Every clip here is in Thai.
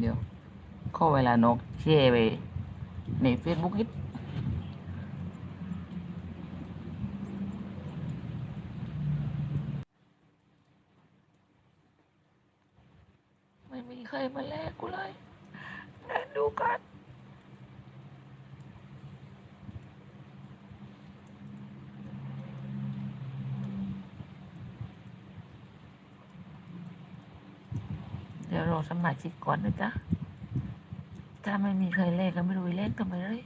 เดียว ก็เวลานกแชร์ไปในเฟซบุ๊กอิดไม่มีใครมาแลกกูเลยนั่นดูกัน เดี๋ยวรอ สมาชิกก่อนนะจ๊ะ ถ้าไม่มีใครเล่นก็ไม่รู้เล่นทำไมเลย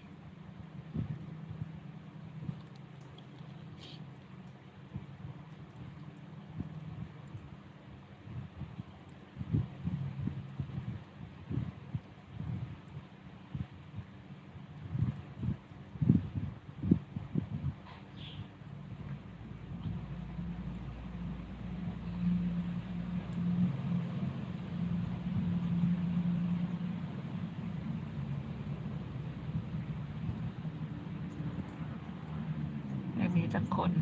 ไม่มี สักคน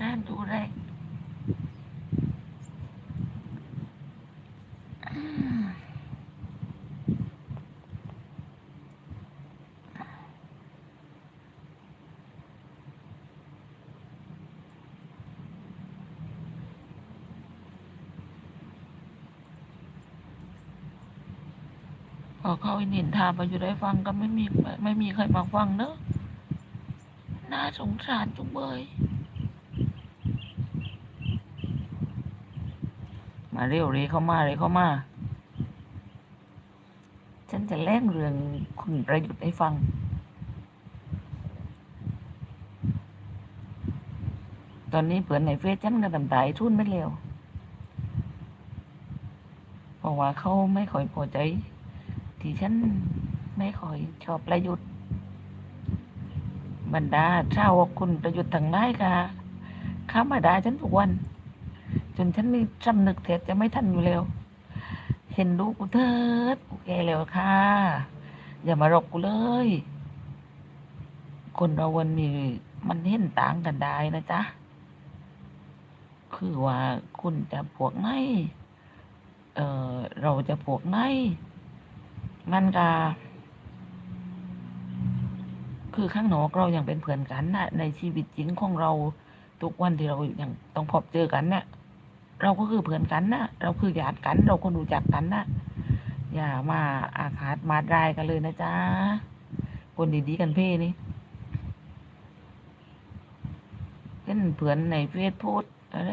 น่าดูแลอืมพอเขาอินินทาไปอยู่ได้ฟังก็ไม่มีไม่มีใครมาฟังเนอะ น่าสงสารจุงเบย มาเร็วเลยเข้ามาเลยเข้ามา ฉันจะเล่นเรื่องคุณประยุทธ์ให้ฟังตอนนี้เผื่อนในเฟซฉันก็ตำตายทุนไม่เร็ว เพราะว่าเขาไม่ค่อยพอใจ ที่ฉันไม่ค่อยชอบประยุทธ์ บรรดาชาวคุณประยุทธ์ทั้งหลายค่ะเข้ามาด่าฉันทุกวัน จนฉันนี่จำนึกแทบจะไม่ทันอยู่แล้ว เห็นดูกูเถิดกูแก่แล้วค่ะ อย่ามารบกูเลย คนเราวันนี้มันเห็นต่างกันได้นะจ๊ะ คือว่าคุณจะพวกไหนเออเราจะพวกไหนมันก็ คือข้างนอกเรายังเป็นเพื่อนกันนะในชีวิตจริงของเราทุกวันที่เราอยังต้องพบเจอกันเนี่ยเราก็คือเพื่อนกันนะเราคือญาติกัน เราคนรู้จักกันนะอย่ามาอาฆาตมาดายกันเลยนะจ๊ะคนดีๆกันเพ่นี่เล่นเพื่อนในเฟซโพสอะไร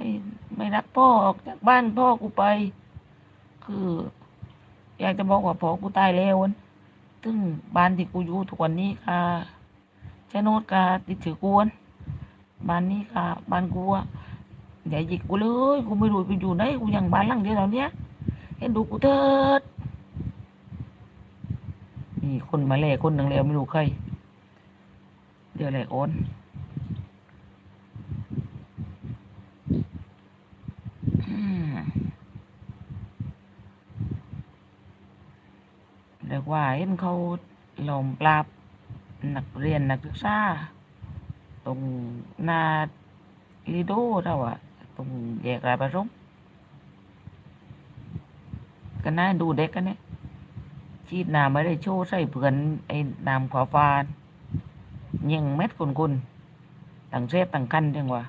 ไม่รักพ่อออกจากบ้านพ่อกูไป คือ อยากจะบอกว่าพ่อกูตายแล้วซึ่งบ้านที่กูอยู่ทุกวันนี้ค่ะ โฉนดกาติดถือกวนบ้านนี้ค่ะบ้านกูอะอย่าหยิกกูเลยกูไม่รู้ไปอยู่ไหนกูยังบ้านหลังเดียวเหล่าเนี้ยเห็นดูกูเถิดมีคนมาแลกคนหนึ่งแล้วไม่รู้ใครเดี๋ยวแหละโอนเรียกว่าเห็นเขาหลมปราบ นักเรียนนักศึกษาตรงหน้าลีโดเราอะตรงแยกราประสงก็น่าดูเด็กกันเนี่ยชีดน้ำไม่ได้โชว์ใส่เพื่อนไอ้น้ำขวาฟานยิงเม็ดกุนกุนต่างเซฟต่างคันจังวะ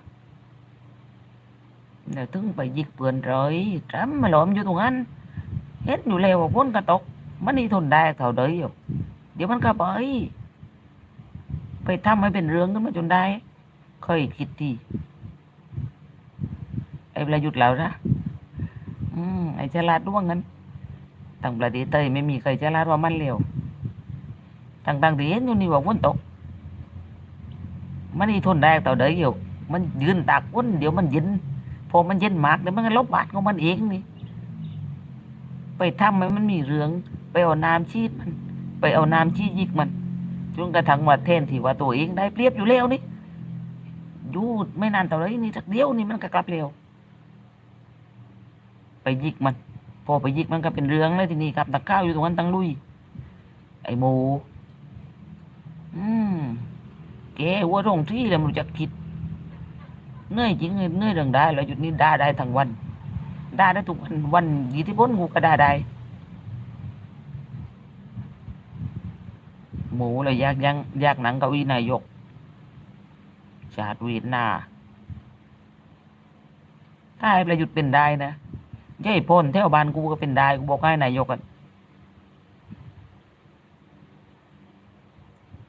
เดี๋ยวถึงไปยิกเพื่อนเลยจำมาหลอมอยู่ตรงนั้นเฮ็ดอยู่แล้วว่าพ้นกระตกมันนี่ทนได้เท่าเดยอยู่เดี๋ยวมันก็ไป ไปทำให้เป็นเรื่องขึ้นมาจนได้ ค่อยคิดดีไอ้ประยุทธ์แล้วนะอืมไอ้ฉลาดด้วงนั้นต่างประเทศเตยไม่มีใครฉลาดว่ามันเร็วต่างๆที่เห็นอยู่นี่ว่าฝนตกมันนี่ทนได้ต่อเดยอยู่มันยืนตากฝนเดี๋ยวมันเย็นพอมันเย็นมากเดี๋ยวมันก็ลบบาดของมันเองนี่ไปทำให้มันมีเรื่อง ไปเอาน้ำชีดมัน ไปเอาน้ำชีดยิกมัน จนกระทั่งว่าเทนที่ว่าตัวเองได้เปรียบอยู่แล้วนี่อยู่ไม่นานเท่าไรนี่สักเดียวนี่มันก็กลับเร็ว ไปยิกมัน พอไปยิกมันก็เป็นเรื่องเลยทีนี้กับตะข้าวอยู่ตรงนั้นตั้งลุย ไอ้หมูอืมแกหัวตรงที่แล้วมันรู้จักคิดเหนื่อยจริงเหนื่อยเรื่องได้แล้วหยุดนี้ได่าได้ทั้งวัน ได่าได้ทุกวันวันยี่ที่พ้นกูก็ด่าได้ มูเลยยกยังแยกหนังเก้าอี้นายก ชาติวีดหน้าถ้าไอ้ประยุทธ์เป็นได้นะยายพ่นแถวบ้านกูก็เป็นได้กูบอกให้นายกกัน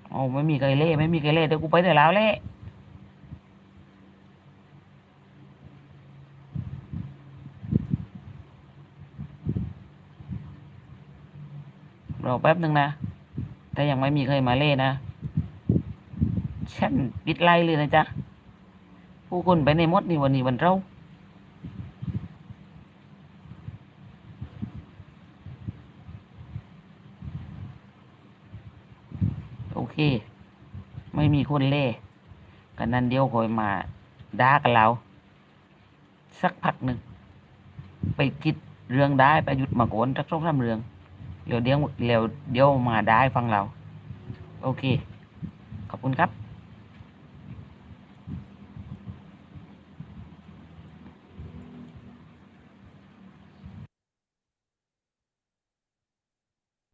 โอ้ไม่มีใครเล่ไม่มีใครเล่เดี๋ยวกูไปแต่แล้วเล่รอแป๊บหนึ่งนะ ถ้ายังไม่มีใครมาเล่นะ ฉันปิดไล่เลยนะจ๊ะ ผู้คนไปในมดนี่วันนี้วันเราโอเค ไม่มีคนเล่กันนั้นเดียวคอยมาด่ากันเรา สักพักหนึ่ง ไปคิดเรื่องได้ไปหยุดมาโกนสักสองสามเรื่อง เดี๋ยวเดี๋ยวเดี๋ยวเดี๋ยวมาได้ฟังเรา โอเค ขอบคุณครับ